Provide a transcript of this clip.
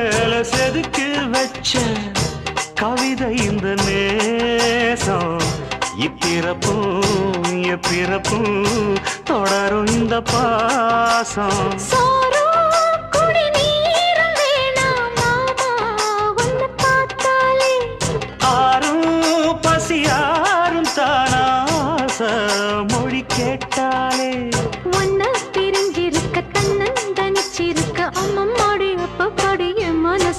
மேல செதுக்கி வச்ச கவிதை இந்த நேசம். இப்பிறப்பும் எப்பிறப்பும் தொடரும் இந்த பாசம். சோறும் குடிநீரும் வேணாம் மாமா, உன்னை பார்த்தாலே. ஆறும்